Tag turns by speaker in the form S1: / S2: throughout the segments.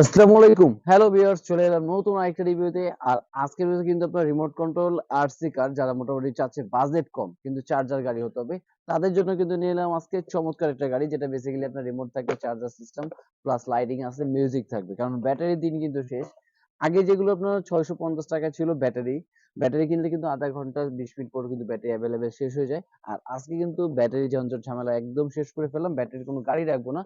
S1: আসসালামু আলাইকুম। Hello viewers চলে এলাম নতুন আরেকটা রিভিউতে আর আজকের কিন্তু আপনার রিমোট কন্ট্রোল কার যারা মোটামুটি চাচ্ছে বাজেট কম, কিন্তু চার্জার গাড়ি হতে হবে, তাদের জন্য কিন্তু নিয়ে এলাম আজকে চমৎকার একটা গাড়ি, যেটা বেসিক্যালি আপনার রিমোট থাকবে চার্জার সিস্টেম প্লাস লাইটিং আছে মিউজিক থাকবে। কারণ ব্যাটারির দিন কিন্তু শেষ। আগে যেগুলো আপনার ছয়শো পঞ্চাশ টাকা ছিল ব্যাটারি ব্যাটারি কিনলে কিন্তু আধা ঘণ্টা, বিশ মিনিট পর কিন্তু ব্যাটারি অ্যাভেলেবেল শেষ হয়ে যায়। আর আজকে কিন্তু ব্যাটারি ঝঞ্ঝট ঝামেলা একদম শেষ করে ফেললাম ব্যাটারির কোনো গাড়ি রাখব না।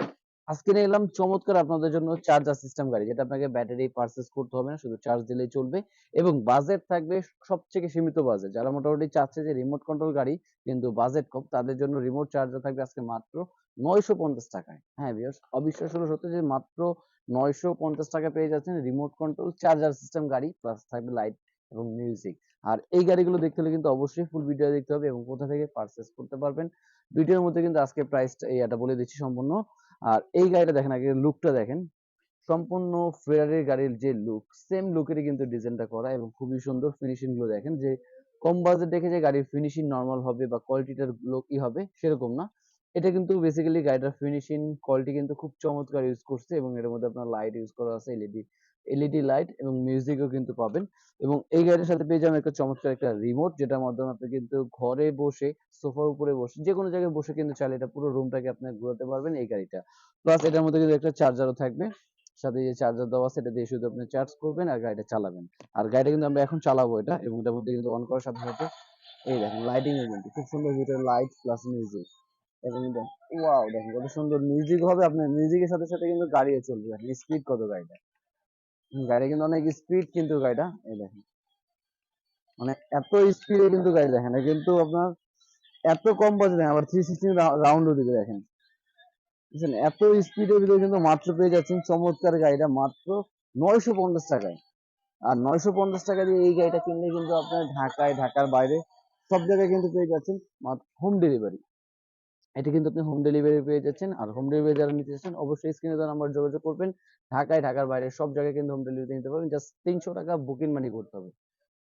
S1: আজকে নিয়ে এলাম চমৎকার আপনাদের জন্য চার্জার সিস্টেম গাড়ি, যেটা আপনাকে ব্যাটারি পারচেজ করতে হবে না, শুধু চার্জ দিলেই চলবে এবং বাজেট থাকবে সবথেকে সীমিত বাজেট যারা মোটামুটি চাচ্ছে যে রিমোট কন্ট্রোল গাড়ি, কিন্তু বাজেট কম, তাদের জন্য রিমোট চার্জার থাকবে আজকে মাত্র নয়শো পঞ্চাশ টাকায়। হ্যাঁ ভিউয়ার্স অবিশ্বাস হলো সত্যি যে মাত্র নয়শো পঞ্চাশ টাকা পেয়ে যাচ্ছেন রিমোট কন্ট্রোল চার্জার সিস্টেম গাড়ি প্লাস থাকবে লাইট এবং মিউজিক আর এই গাড়িগুলো দেখতে হলে কিন্তু অবশ্যই ফুল ভিডিও দেখতে হবে এবং কোথা থেকে পারচেজ করতে পারবেন। ভিডিওর মধ্যে কিন্তু আজকে প্রাইসটা এটা বলে দিচ্ছি সম্পূর্ণ। আর এই গাড়িটা দেখেন, আগে লুকটা দেখেন। সম্পূর্ণ ফেরারির গাড়ির যে লুক সেম লুকেরই কিন্তু ডিজাইনটা করা এবং খুবই সুন্দর ফিনিশিংগুলো দেখেন। যে কম বাজেট দেখে যে গাড়ির ফিনিশিং নর্মাল হবে বা কোয়ালিটিটার লোকই হবে সেরকম না। এটা কিন্তু বেসিক্যালি গাড়িটার ফিনিশিং কোয়ালিটি কিন্তু খুব চমৎকার ইউজ করছে এবং এর মধ্যে আপনার লাইট ইউজ করা আছে এলইডি এলইডি লাইট এবং মিউজিকও কিন্তু পাবেন। এবং এই গাড়ির সাথে পেয়ে যাবেন একটা চমৎকার একটা রিমোট যেটার মাধ্যমে আপনি কিন্তু ঘরে বসে সোফার উপরে বসে যে কোনো জায়গায় বসে কিন্তু চাইলে এটা পুরো রুমটাকে আপনি ঘোরাতে পারবেন এই গাড়িটা। প্লাস এটার মধ্যে কিন্তু একটা চার্জারও থাকবে। সাথে যে চার্জার দেওয়া আছে, এটা দিয়ে শুধু আপনি চার্জ করবেন আর গাড়িটা চালাবেন। আর গাড়িটা কিন্তু আমরা এখন চালাবো এটা এবং এটার মধ্যে কিন্তু অন করার সাথে সাথে এই দেখেন লাইটিং এর কিন্তু খুব সুন্দর ভিতরে লাইট প্লাস মিউজিক এবং ওয়াও দেখেন কত সুন্দর মিউজিক হবে। আপনার মিউজিকের সাথে সাথে কিন্তু গাড়িও চলবে। স্পিড কত গাড়িটা গাড়ি কিন্তু অনেক স্পিড কিন্তু গাড়িটা, এই দেখেন। মানে এত স্পিডে কিন্তু গাড়ি দেখেন কিন্তু আপনার এত কম বাজেটে আবার থ্রি সিক্সটি রাউন্ডও দিকে দেখেন। বুঝছেন? এত স্পিডের ভিতরে কিন্তু মাত্র পেয়ে যাচ্ছেন, চমৎকার গাড়িটা মাত্র নয়শো পঞ্চাশ টাকায়। আর নয়শো পঞ্চাশ টাকা দিয়ে এই গাড়িটা কিনলে কিন্তু আপনার ঢাকায়, ঢাকার বাইরে সব জায়গায় কিন্তু পেয়ে যাচ্ছেন হোম ডেলিভারি এটা কিন্তু আপনি হোম ডেলিভারি পেয়ে যাচ্ছেন। আর হোম ডেলিভারি যারা নিতে চাচ্ছেন, অবশ্যই স্ক্রিনে দেওয়া নাম্বার যোগাযোগ করবেন। ঢাকায়, ঢাকার বাইরে সব জায়গায় কিন্তু হোম ডেলিভারি নিতে পারবেন। জাস্ট তিনশো টাকা বুকিং মানি করতে হবে।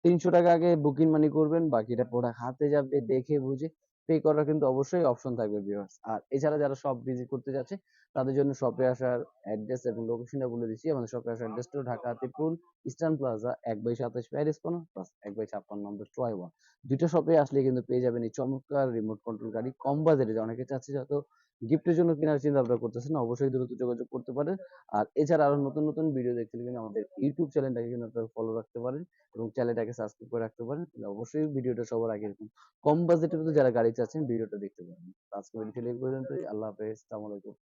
S1: তিনশো টাকা আগে বুকিং মানি করবেন। বাকিটা প্রোডাক্ট হাতে যাবে, দেখে, বুঝে। পে করার কিন্তু অবশ্যই অপশন থাকবে ভিউয়ার্স আর এছাড়া যারা শপ ভিজিট করতে যাচ্ছে, তাদের জন্য শপে আসার অ্যাড্রেস এবং লোকেশনটা বলে দিচ্ছি। আমাদের শপে আসার অ্যাড্রেসটা ঢাকা তিপুল ইস্টার্ন প্লাজা এক বাই সাতাশ প্যারিস কোন প্লাস এক বাই ছাপ্পান্ন নম্বর টয় ওয়ান দুইটা শপে আসলে কিন্তু পেয়ে যাবেন এই চমৎকার রিমোট কন্ট্রোল গাড়ি, কম বাজেটে অনেকে চাচ্ছে যত গিফটের জন্য কেনার চিন্তা ভাবনা করতেছেন, অবশ্যই দ্রুত যোগাযোগ করতে পারেন। আর এছাড়া আরও নতুন নতুন ভিডিও দেখতে কিন্তু আমাদের ইউটিউব চ্যানেলটাকে কিন্তু আপনারা ফলো রাখতে পারেন এবং চ্যানেলটাকে সাবস্ক্রাইব করে রাখতে পারেন। অবশ্যই ভিডিওটা সবার আগে এরকম কম বাজেটের মধ্যে যারা গাড়ি চাচ্ছেন ভিডিওটা দেখতে পারেন। আজকে ভিডিও আল্লাহ হাফেজ। আসসালামু আলাইকুম।